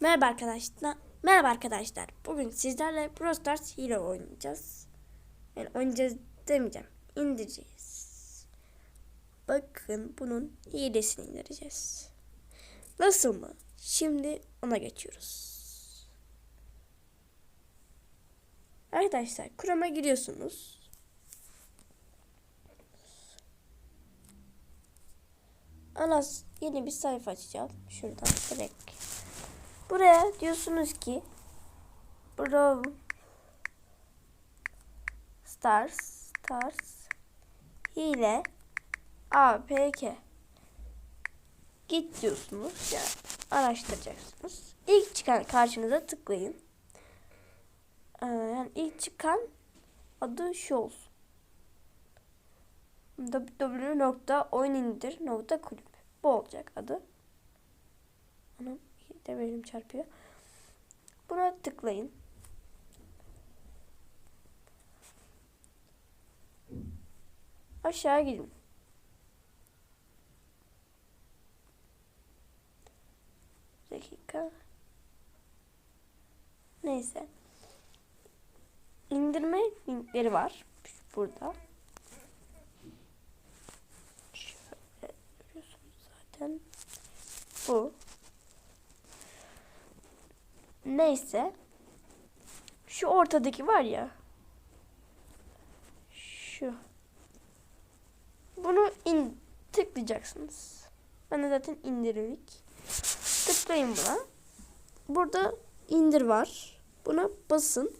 Merhaba arkadaşlar. Merhaba arkadaşlar. Bugün sizlerle Brawl Stars Hero oynayacağız. Yani oynayacağız demeyeceğim. İndireceğiz. Bakın bunun hilesini indireceğiz. Nasıl mı? Şimdi ona geçiyoruz. Arkadaşlar Chrome'a giriyorsunuz. Anas yeni bir sayfa açacağım. Şuradan direkt. Buraya diyorsunuz ki Brawl Stars Stars hile APK Git diyorsunuz. Yani araştıracaksınız. İlk çıkan karşınıza tıklayın. Ee, yani ilk çıkan adı şu olsun. www.oyunindir.kulüp Bu olacak adı. Anam de benim çarpıyor. Buna tıklayın. Aşağı gidin. dakika. Neyse. İndirme linkleri var. Burada. Şöyle görüyorsunuz zaten. Bu. Neyse. Şu ortadaki var ya. Şu. Bunu in tıklayacaksınız. Ben de zaten indirirlik. Tıklayın buna. Burada indir var. Buna basın.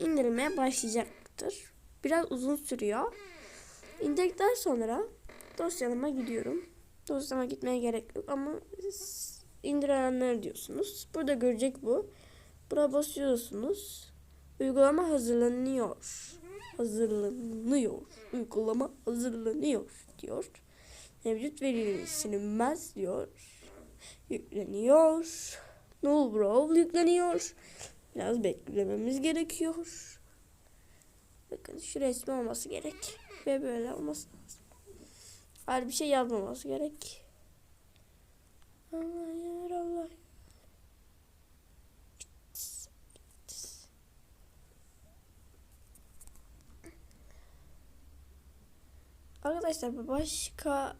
İndirmeye başlayacaktır. Biraz uzun sürüyor. İndirdikten sonra dosyalarıma gidiyorum. Dosyama gitmeye gerek yok ama indirenler diyorsunuz. Burada görecek bu. Buna basıyorsunuz. Uygulama hazırlanıyor. Hazırlanıyor. Uygulama hazırlanıyor diyor. Mevcut verileri silinmez diyor. Yükleniyor. Null Brawl yükleniyor. Biraz beklememiz gerekiyor. Bakın şu resmi olması gerek. Ve böyle olması lazım. Hayır bir şey yazmaması gerek. Allah ya Arkadaşlar başka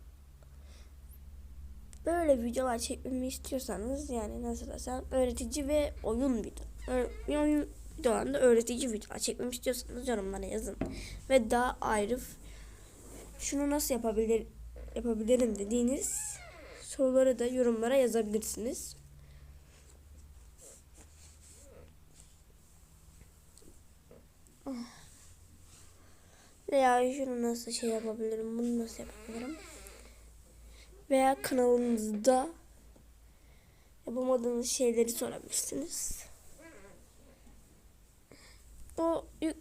böyle videolar çekmemi istiyorsanız yani nasıl desem öğretici ve oyun video. Oyun videolarında öğretici videolar çekmemi istiyorsanız yorumlara yazın. Ve daha ayrı şunu nasıl yapabilir yapabilirim dediğiniz soruları da yorumlara yazabilirsiniz. Veya şunu nasıl şey yapabilirim, bunu nasıl yapabilirim. Veya kanalınızda yapamadığınız şeyleri sorabilirsiniz. O yük,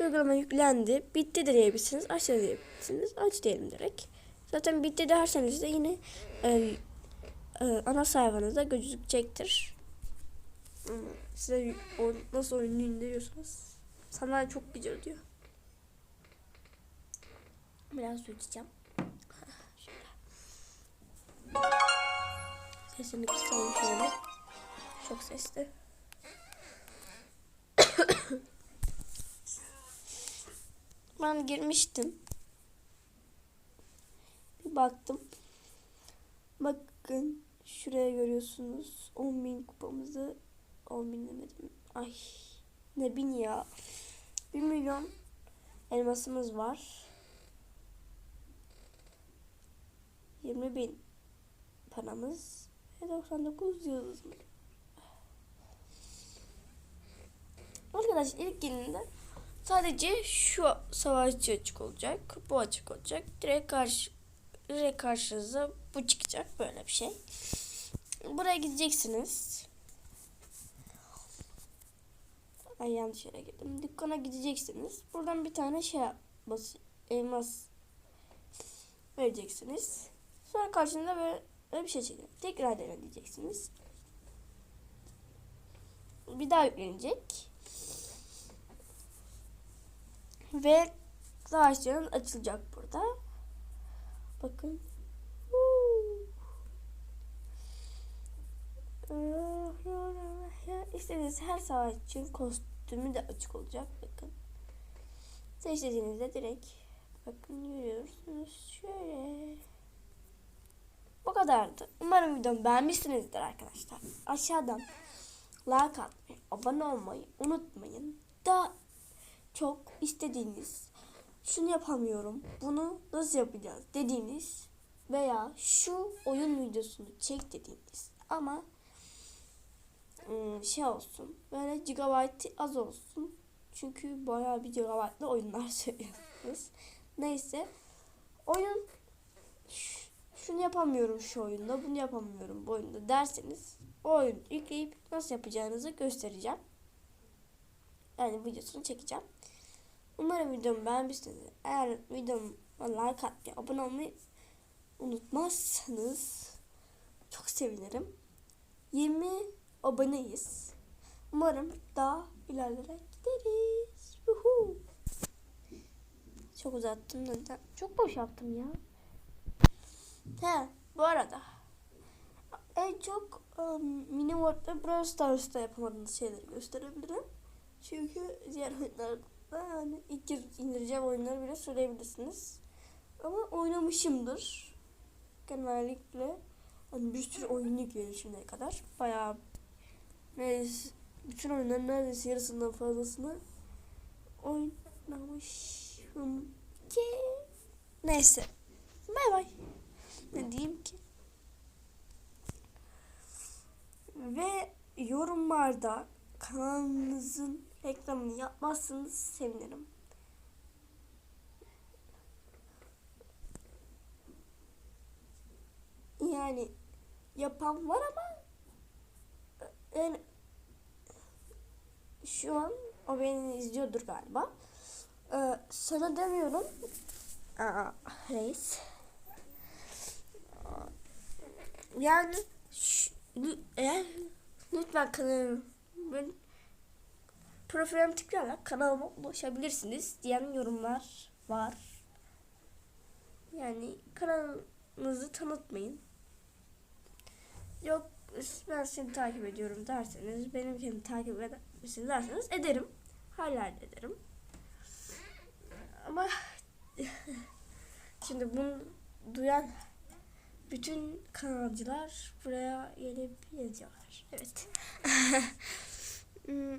uygulama yüklendi. Bitti de diyebilirsiniz. Aç da diyebilirsiniz. Aç diyelim direkt. Zaten bitti derseniz de yine e, e, ana sayfanızda gözükecektir. Hmm, size o, nasıl oyunu indiriyorsanız sana çok güzel diyor. Biraz su içeceğim. Sesini kısalım şöyle. Çok sesli. ben girmiştim. Bir baktım. Bakın şuraya görüyorsunuz 10.000 kupamızı 10.000 demedim. Ay ne bin ya. 1 milyon elmasımız var. 20 bin paramız ve 99 yıldız mı? Arkadaşlar ilk gününde sadece şu savaşçı açık olacak. Bu açık olacak. Direkt karşı direkt karşınıza bu çıkacak. Böyle bir şey. Buraya gideceksiniz. Ay yanlış yere girdim. Dükkana gideceksiniz. Buradan bir tane şey bas elmas vereceksiniz. Sonra karşında böyle, bir şey çıkacak. Tekrar dene diyeceksiniz. Bir daha yüklenecek. Ve savaşçının açılacak burada. Bakın. İstediğiniz her savaşçının kostümü de açık olacak. Bakın. Seçtiğinizde direkt bakın görüyorsunuz. Şöyle. Bu kadardı. Umarım videomu beğenmişsinizdir arkadaşlar. Aşağıdan like atmayı, abone olmayı unutmayın. Daha çok istediğiniz şunu yapamıyorum, bunu nasıl yapacağız dediğiniz veya şu oyun videosunu çek dediğiniz ama ım, şey olsun böyle gigabyte az olsun çünkü bayağı bir gigabyte'lı oyunlar söylüyorsunuz. Neyse oyun şunu yapamıyorum şu oyunda bunu yapamıyorum bu oyunda derseniz o oyunu yükleyip nasıl yapacağınızı göstereceğim. Yani videosunu çekeceğim. Umarım videomu beğenmişsinizdir. Eğer videoma like atmayı, abone olmayı unutmazsanız çok sevinirim. 20 aboneyiz. Umarım daha ilerlere gideriz. Yuhu. Çok uzattım neden? Çok boş yaptım ya. He, bu arada en çok um, Mini World ve Brawl Stars'ta yapamadığınız şeyleri gösterebilirim. Çünkü diğer oyunlarda yani ilk kez indireceğim oyunları bile söyleyebilirsiniz. Ama oynamışımdır. Genellikle hani bir sürü oyun yüklüyorum şimdiye kadar. Bayağı neredeyse bütün oyunların neredeyse yarısından fazlasını oynamışım ki. Neyse. Bay bay. Ne diyeyim ki? Ve yorumlarda kanalınızın reklamını yapmazsanız sevinirim. Yani yapan var ama yani şu an o beni izliyordur galiba. Ee, sana demiyorum. Aa, reis. Yani eğer lütfen kanalımı ben profilimi tıklayarak kanalıma ulaşabilirsiniz diyen yorumlar var. Yani kanalınızı tanıtmayın. Yok ben seni takip ediyorum derseniz benimkini takip eder misiniz derseniz ederim. Hala ederim. Ama şimdi bunu duyan bütün kanalcılar buraya gelip yazıyorlar. Evet. Hmm.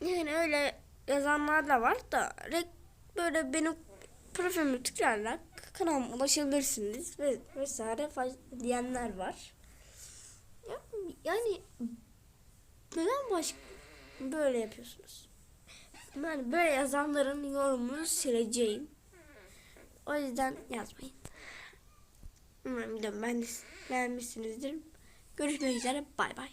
yani öyle yazanlar da var da böyle benim profilimi tıklayarak kanalıma ulaşabilirsiniz ve vesaire diyenler var. Ya- Yani neden baş böyle yapıyorsunuz? Yani böyle yazanların yorumunu sileceğim. O yüzden yazmayın. Umarım videomu beğenmiş- beğenmişsinizdir. Görüşmek üzere. Bay bay.